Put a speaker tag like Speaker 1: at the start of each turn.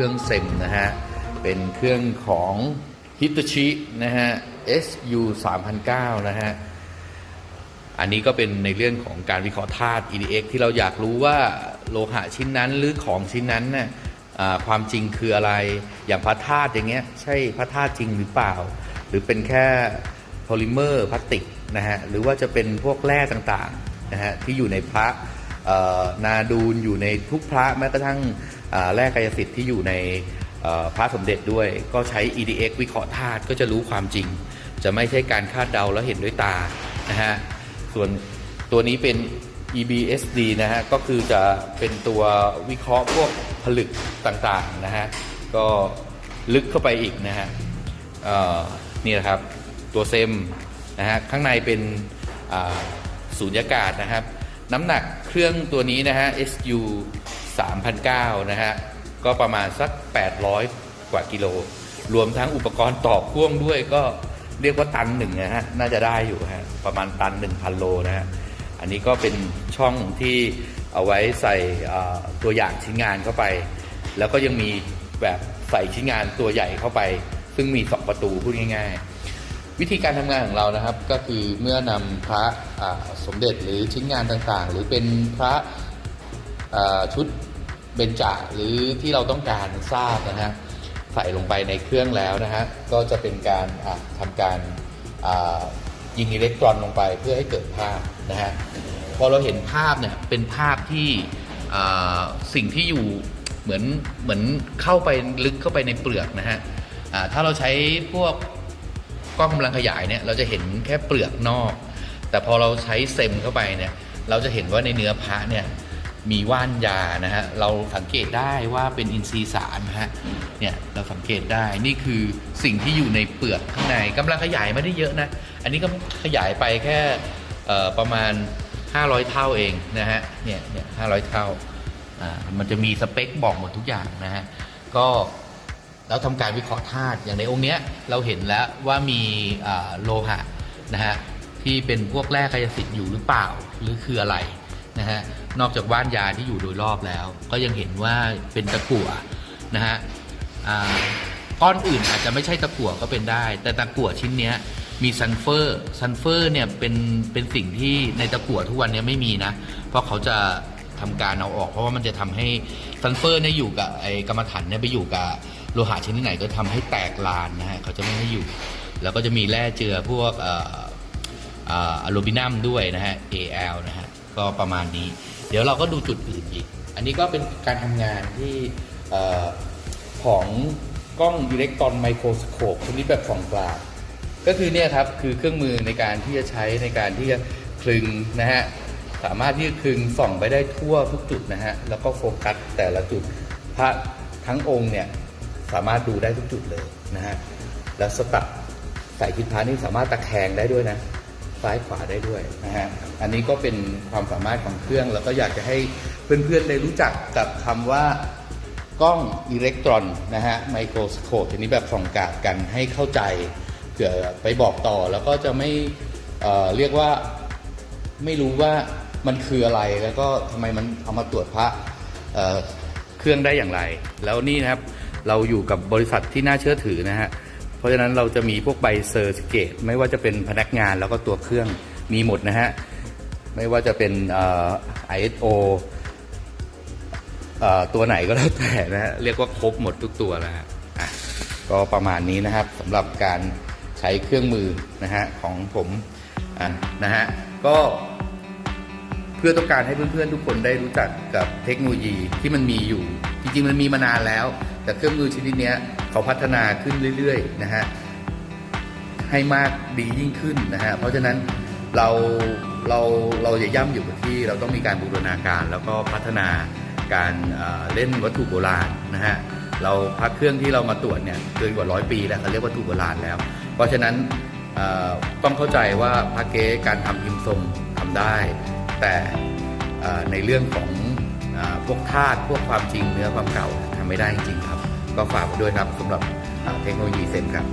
Speaker 1: ครื่องเซมนะฮะ เป็นเครื่องของ Hitachi นะฮะ SU 3009นะฮะ อันนี้ก็เป็นในเรื่องของการวิเคราะห์ธาตุ EDX ที่เราอยากรู้ว่าโลหะชิ้นนั้นหรือของชิ้นนั้นน่ะอ่าความจริงคืออะไร อย่างพระธาตุอย่างเงี้ย ใช่พระธาตุจริงหรือเปล่า หรือเป็นแค่โพลิเมอร์พลาสติกนะฮะ หรือว่าจะเป็นพวกแร่ต่างๆนะฮะที่อยู่ในพระนาดูลอยู่ในทุกพระแม้กระทั่ง แร่กายสิทธิ์ที่อยู่ในพระสมเด็จด้วย ก็ใช้ EDX วิเคราะห์ธาตุก็จะรู้ความจริง จะไม่ใช่การคาดเดาแล้วเห็นด้วยตานะฮะส่วนตัวนี้เป็น EBSD นะฮะก็คือจะเป็นตัววิเคราะห์พวกผลึกต่างๆนะฮะก็ลึกเข้าไปอีกนะฮะนี่นะครับตัวเซมนะฮะข้างในเป็นสูญญากาศนะครับ น้ำหนักเครื่องตัวนี้นะฮะ SU 3,009นะฮะ ก็ประมาณสัก 800 กว่ากิโล รวมทั้งอุปกรณ์ต่อพ่วงด้วยก็เรียกว่าตันหนึ่งนะฮะ น่าจะได้อยู่ฮะ ประมาณตัน 1,000 โลนะฮะ อันนี้ก็เป็นช่องที่เอาไว้ใส่ตัวอย่างชิ้นงานเข้าไป แล้วก็ยังมีแบบใส่ชิ้นงานตัวใหญ่เข้าไป ซึ่งมี 2 ประตูพูดง่าย ๆวิธีการทำงานของเรานะครับก็คือเมื่อนำพระสมเด็จหรือชิ้นงานต่างๆ หรือเป็นพระชุด เบญจาหรือที่เราต้องการทราบนะฮะใส่ลงไปในเครื่องแล้วนะฮะก็จะเป็นการอ่าทำการยิงอิเล็กตรอนลงไปเพื่อให้เกิดภาพนะฮะพอเราเห็นภาพเนี่ยเป็นภาพที่สิ่งที่อยู่เหมือนเหมือนเข้าไปลึกเข้าไปในเปลือกนะฮะถ้าเราใช้พวกกล้องกำลังขยายเนี่ยเราจะเห็นแค่เปลือกนอก แต่พอเราใช้เซมเข้าไปเนี่ยเราจะเห็นว่าในเนื้อพระเนี่ย มีว่านยานะฮะเราสังเกตได้ว่าเป็นอินทรีย์สารนะฮะเนี่ยเราสังเกตได้นี่คือสิ่งที่อยู่ในเปลือกข้างในกำลังขยายไม่ได้เยอะนะ อันนี้ก็ขยายไปแค่ประมาณ 500 เท่าเองนะฮะเนี่ยเนี่ย500เท่าอ่ามันจะมีสเปคบอกหมดทุกอย่างนะฮะก็แล้วทำการวิเคราะห์ธาตุอย่างในองค์เนี้ยเราเห็นแล้วว่ามีโลหะนะฮะที่เป็นพวกแร่กายสิทธิ์อยู่หรือเปล่าหรือคืออะไร นะฮะนอกจากว่านยาที่อยู่โดยรอบแล้ว ก็ยังเห็นว่าเป็นตะกั่วนะฮะก้อนอื่นอาจจะไม่ใช่ตะกั่วก็เป็นได้ แต่ตะกั่วชิ้นเนี้ยมีซัลเฟอร์ซัลเฟอร์เนี่ยเป็นเป็นสิ่งที่ในตะกั่วทุกวันนี้ไม่มีนะ เพราะเขาจะทำการเอาออก เพราะว่ามันจะทำให้ซัลเฟอร์เนี่ยอยู่กับไอ้กรรมฐานเนี่ยไปอยู่กับโลหะชนิดไหนก็ทำให้แตกลานนะฮะเขาจะไม่ให้อยู่ แล้วก็จะมีแร่เจือพวกเอ่อเอ่ออะลูมิเนียมด้วยนะฮะ Al นะฮะ ก็ประมาณนี้ เดี๋ยวเราก็ดูจุดอื่นอีก อันนี้ก็เป็นการทำงานที่ของกล้องอิเล็กตรอนไมโครสโคปชนิดแบบส่องกลางก็คือเนี่ยครับคือเครื่องมือในการที่จะใช้ในการที่จะคลึงนะฮะสามารถที่จะคลึงส่องไปได้ทั่วทุกจุดนะฮะแล้วก็โฟกัสแต่ละจุดพระทั้งองค์เนี่ยสามารถดูได้ทุกจุดเลยนะฮะแล้วสตัดใส่ชิ้นพระนี่สามารถตะแคงได้ด้วยนะ ซ้ายขวาได้ด้วยนะฮะอันนี้ก็เป็นความสามารถของเครื่อง แล้วก็อยากจะให้เพื่อนๆได้รู้จักกับคำว่ากล้องอิเล็กตรอนนะฮะไมโครสโคปทีนี้แบบส่องกาดกันให้เข้าใจเผื่อไปบอกต่อแล้วก็จะไม่เเรียกว่าไม่รู้ว่ามันคืออะไรแล้วก็ทำไมมันเอามาตรวจพระเเครื่องได้อย่างไร แล้วนี่นะครับเราอยู่กับบริษัทที่น่าเชื่อถือนะฮะ เพราะฉะนั้นเราจะมีพวกใบเซอร์ติเกตไม่ว่าจะเป็นพนักงานแล้วก็ตัวเครื่องมีหมดนะฮะ ไม่ว่าจะเป็น ISO ตัวไหนก็แล้วแต่นะฮะ เรียกว่าครบหมดทุกตัวแล้วฮะก็ประมาณนี้นะครับสำหรับการใช้เครื่องมือนะฮะของผมะนะฮะก็เพื่อต้องการให้เพื่อนๆทุกคนได้รู้จักกับเทคโนโลยีที่มันมีอยู่ จริงๆมันมีมานานแล้ว แต่เครื่องมือชนิดนี้ เขาพัฒนาขึ้นเรื่อยๆนะฮะให้มากดียิ่งขึ้นนะฮะเพราะฉะนั้นเราเราเราจะย่ำอยู่กับที่เราต้องมีการบูรณาการ แล้วก็พัฒนาการเล่นวัตถุโบราณนะฮะเราพักเครื่องที่เรามาตรวจเนี่ยเกินกว่าร้อยปีแล้วเขาเรียกวัตถุโบราณแล้ว เพราะฉะนั้นต้องเข้าใจว่าพระเก๊การทำพิมพ์ทรงทำได้ แต่ในเรื่องของอพวกธาตุพวกความจริงเนื้อความเก่าทำไม่ได้จริงครับ ก็ฝากไว้ด้วยครับสำหรับเอ่อเทคโนโลยีเซนครับ